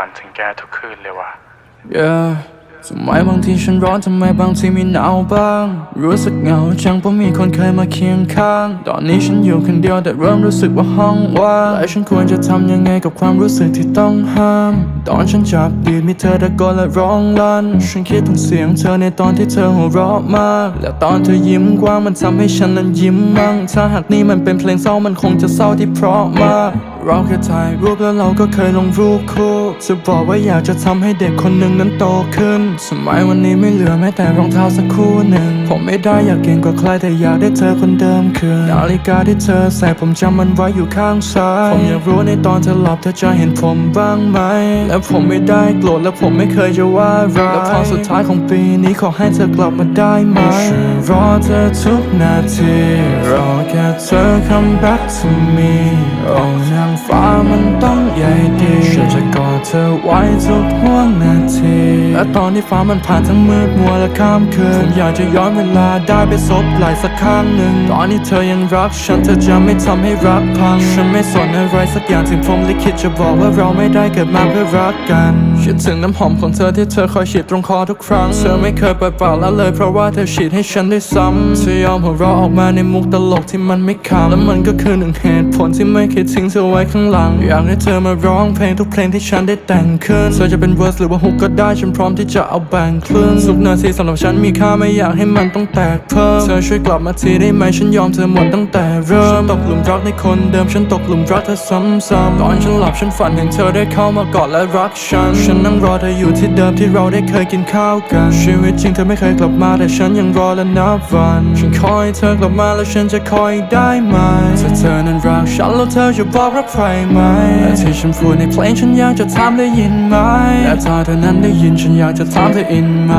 ฝันถึงแกทุกคืนเลยว่ะ เออ ทำไมบางทีฉันร้อนทำไมบางทีมีหนาวบ้าง รู้สึกเหงาจังเพราะมีคนเคยมาเคียงข้าง ตอนนี้ฉันอยู่คนเดียวแต่เริ่มรู้สึกว่าห้องว่างและฉันควรจะทำยังไงกับความรู้สึกที่ต้องห้าม ตอนฉันจับดีดมีเธอตะโกนและร้องลั่น ฉันคิดถึงเสียงเธอในตอนที่เธอหัวเราะมาก และตอนเธอยิ้มกว้างมันทำให้ฉันนั้นยิ้มมั่ง ถ้าหากนี่มันเป็นเพลงเศร้ามันคงจะเศร้าที่เพราะมากเราแค่ถ่ายรูปแล้วเราก็เคยลงรูปคู่จะบอกว่าอยากจะทำให้เด็กคนหนึ่งนั้นโตขึ้นสมัยวันนี้ไม่เหลือแม้แต่รองเท้าสักคู่หนึ่ง ผมไม่ได้อยากเก่งกว่าใครแต่อยากได้เธอคนเดิมคืนนาฬิกาที่เธอใส่ผมจำมันไว้อยู่ข้างซ้าย ผมอยากรู้ในตอนเธอหลับเธอจะเห็นผมบ้างไหม และผมไม่ได้โกรธและผมไม่เคยจะว่าร้ายและพอสุดท้ายของปีนี้ขอให้เธอกลับมาได้ไหมฉันรอ เธอทุกนาที รอแค่เธอ come back to me โอ้นางฟ้ามันต้องใหญ่ดีฉันจะกอดเธอไว้ทุกห่วงนาที และตอนที่ฟ้ามันผ่านทั้งมืดมัวและข้ามคืนผมอยากจะย้อนเวลาได้ไปซบไหลสักข้างหนึ่ง ตอนนี้เธอยังรักฉันเธอจะไม่ทำให้รักพัง ฉันไม่สนอะไรสักอย่างถึงผมลิขิตจะบอกว่าเราไม่ได้เกิดมาเพื่อรักกัน คิดถึงน้ำหอมของเธอที่เธอคอยฉีดตรงคอทุกครั้ง เธอไม่เคยปล่อยปล่าละเลยเพราะว่าเธอฉีดให้ฉันด้วยซ้ำเธอยอมหัวเราะออกมาในมุกตลกที่มันไม่ขำและมันก็คือหนึ่งเหตุผลที่ไม่เคยทิ้งเธอไว้ข้างหลัง อยากให้เธอมาร้องเพลงทุกเพลงที่ฉันได้แต่งขึ้นเธอจะเป็นเวอร์สหรือว่าฮุกก็ได้ฉันพร้อมที่จะเอาแบ่งครึ่งสุกนาทีสำหรับฉันมีค่าไม่อยากให้มันต้องแตกเพิ่มเธอช่วยกลับมาทีได้ไหมฉันยอมเธอหมดตั้งแต่เริ่มฉันตกหลุมรักในคนเดิมฉันตกหลุมรักเธอซ้ำๆตอนฉันหลับฉันฝันเห็นเธอได้เข้ามากอดและรักฉันฉันนั่งรอเธออยู่ที่เดิมที่เราได้เคยกินข้าวกัน ชีวิตจริงเธอไม่เคยกลับมาแต่ฉันยังรอและนับวัน ฉันคอยเธอกลับมาแล้วฉันจะคอยได้ไหมถ้าเธอนั้นรักฉันแล้วเธอจะบอกรักใครไหมและที่ฉันพูดในเพลงฉันอยากจะถามได้ยินไหมและถ้าเธอนั้นได้ยินฉันอยากจะถามเธออินไหม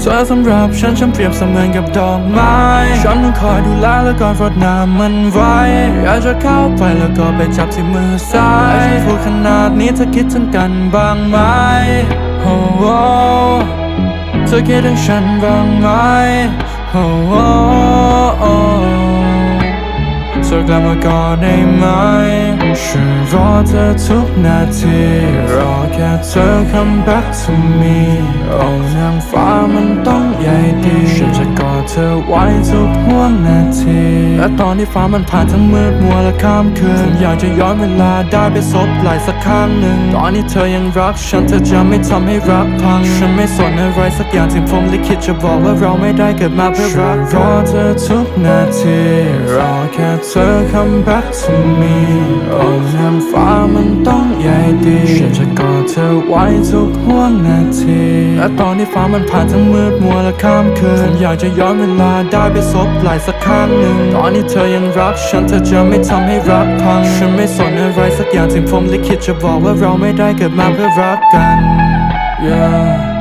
เธอสำหรับฉันฉันเปรียบเสมือนกับดอกไม้ฉันต้องคอยดูแลแล้วก็รดน้ำมันไว้อยากจะเข้าไปแล้วก็ไปจับที่มือซ้ายฉันพูดขนาดนี้เธอคิดถึงกันบ้างไหมโอ้โหเธอคิดถึงฉันบ้างไหมโอ้โหเธอกลับมาก่อนได้ไหมฉันรอเธอทุกนาทีรอแค่เธอ come back to me โอ้นางฟ้ามันต้อง ดีฉันจะกอดเธอไว้ทุกห่วงนาที และตอนที่ฟ้ามันผ่านทั้งมืดมัวและข้ามคืนผมอยากจะย้อนเวลาได้ไปซบไหลสักข้างหนึ่ง ตอนนี้เธอยังรักฉันเธอจะไม่ทำให้รักพัง ฉันไม่สนอะไรสักอย่างถึงผมลิขิตจะบอกว่าเราไม่ได้เกิดมาเพื่อรักรอเธอทุกนาทีรอแค่เธอ come back to me ดีฉันจะกอดเธอไว้ทุกหัวงนาที และตอนที่ฟ้ามันผ่านทั้งมืดมัวและข้ามคืนผมอยากจะย้อนเวลาได้ไปซบไหลสักข้างหนึ่ง ตอนนี้เธอยังรักฉันเธอจะไม่ทำให้รักพัง ฉันไม่สนอะไรสักอย่างถึงผมลิขิตจะบอกว่าเราไม่ได้เกิดมาเพื่อรักกัน yeah